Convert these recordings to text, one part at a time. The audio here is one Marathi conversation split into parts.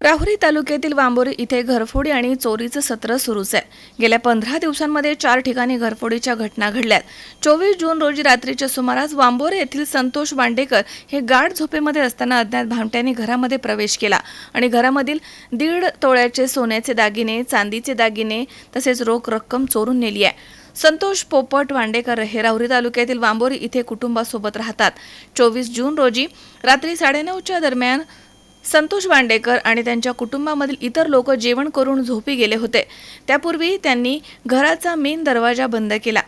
राहुरी तालुक्यातील वांबोरी इथे घरफोडी आणि चोरीचं सत्र सुरूच आहे. गेल्या पंधरा दिवसांमध्ये चार ठिकाणी घरफोडीच्या घटना घडल्यात. चोवीस जून रोजी रात्रीच्या सुमारास वांबोरे येथील संतोष वांडेकर हे गाढ झोपेमध्ये असताना अज्ञात भामट्यांनी घरामध्ये प्रवेश केला आणि घरामधील दीड तोळ्याचे सोन्याचे दागिने चांदीचे दागिने तसेच रोख रक्कम चोरून नेली आहे. संतोष पोपट वांडेकर हे राहुरी तालुक्यातील वांबोरी इथे कुटुंबासोबत राहतात. चोवीस जून रोजी रात्री साडेनऊच्या दरम्यान संतोष वांडेकर आणि त्यांच्या कुटुंबामधील इतर लोक जेवण करून झोपी गेले होते. त्यापूर्वी त्यांनी घराचा मेन दरवाजा बंद केला.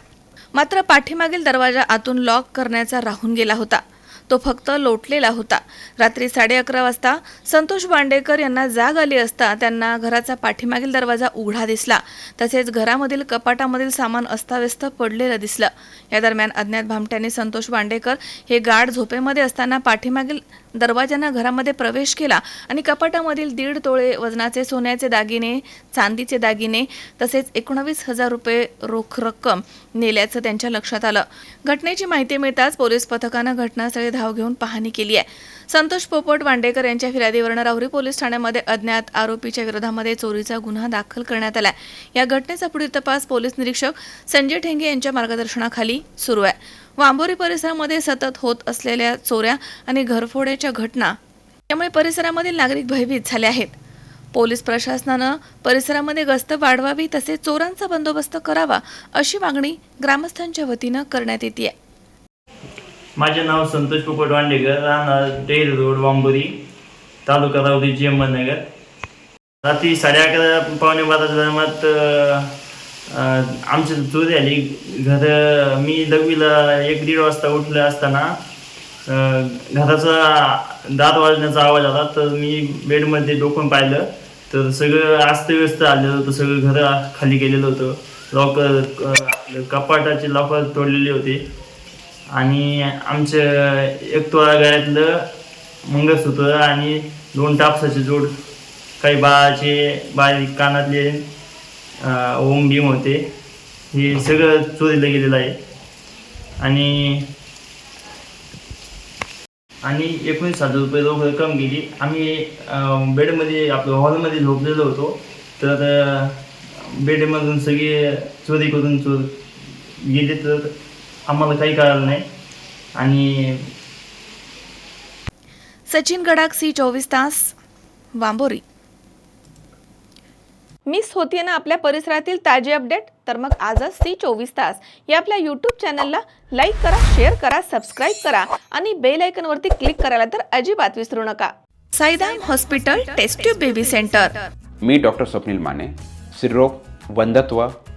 मात्र पाठीमागील दरवाजा आतून लॉक करण्याचा राहून गेला होता. तो फक्त लोटलेला होता. रात्री साडे अकरा वाजता संतोष बांडेकर यांना जाग आली असता त्यांना घराचा पाठीमागील दरवाजा उघडा दिसला. तसेच घरामधील कपाटामधील सामान अस्ताव्यस्त पडलेलं दिसलं. या दरम्यान अज्ञात भामट्यांनी संतोष बांडेकर हे गाढ झोपेमध्ये असताना पाठीमागील दरवाजानं घरामध्ये प्रवेश केला आणि कपाटामधील दीड तोळे वजनाचे सोन्याचे दागिने चांदीचे दागिने तसेच एकोणावीस हजार रुपये रोख रक्कम नेल्याचं त्यांच्या लक्षात आलं. घटनेची माहिती मिळताच पोलीस पथकानं घटनास्थळी धाव घेऊन पाहणी केली आहे. संतोष पोपट वांडेकर यांच्या फिर्यादीवरनं राहुरी पोलीस ठाण्यामध्ये अज्ञात आरोपीच्या विरोधामध्ये चोरीचा गुन्हा दाखल करण्यात आला या घटनेचा पुढील तपास पोलीस निरीक्षक संजय ठेंगे यांच्या मार्गदर्शनाखाली सुरू आहे. वांबोरी परिसरामध्ये सतत होत असलेल्या चोऱ्या आणि घरफोड्याच्या घटना त्यामुळे परिसरामधील नागरिक भयभीत झाले आहेत. पोलीस प्रशासनानं परिसरामध्ये गस्त वाढवावी तसेच चोरांचा बंदोबस्त करावा अशी मागणी ग्रामस्थांच्या वतीनं करण्यात येते आहे माझे नाव संतोष पोपट वांडेकर राहणार डेर रोड वांबोरी तालुका रावली जी अहमदनगर रात्री साडे अकरा पावणे बाराच्या दरम्यान आमची चोरी आली घर मी दहावीला एक दीड वाजता उठले असताना घराचा दात वाजण्याचा आवाज आला. तर मी बेडमध्ये डोकून पाहिलं. तर सगळं अस्तव्यस्त आलेलं होतं. सगळं घर खाली गेलेलं होतं. लॉकर कपाटाचे लॉकर तोडलेले होते. आणि आमच्या एक तोळा गळ्यातलं मंगळसूत्र आणि दोन टापसाचे जोड काही बाळाचे बारीक कानातले ओम भीम होते. हे सगळं चोरीला गेलेलं आहे. आणि आणि एकोणीस हजार रुपये रोख रक्कम गेली. आम्ही बेडमध्ये आपलं हॉलमध्ये झोपलेलो होतो. तर बेडमधून सगळे चोरी करून चोर गेले. तर आम्हाला काही कळालं नाही. आणि सचिन गडाख सी चोवीस तास वांबोरी. मिस होतीये ना आपल्या परिसरातील ताजे अपडेट? तर मग आजच सी चोवीस तास. या आपल्या यूट्यूब चॅनलला लाईक करा शेअर करा सबस्क्राईब करा आणि बेल आयकॉनवरती क्लिक करायला तर अजिबात विसरू नका. Saidam hospital test tube baby centre मी डॉक्टर स्वप्नील माने. स्त्रीरोग वंधत्व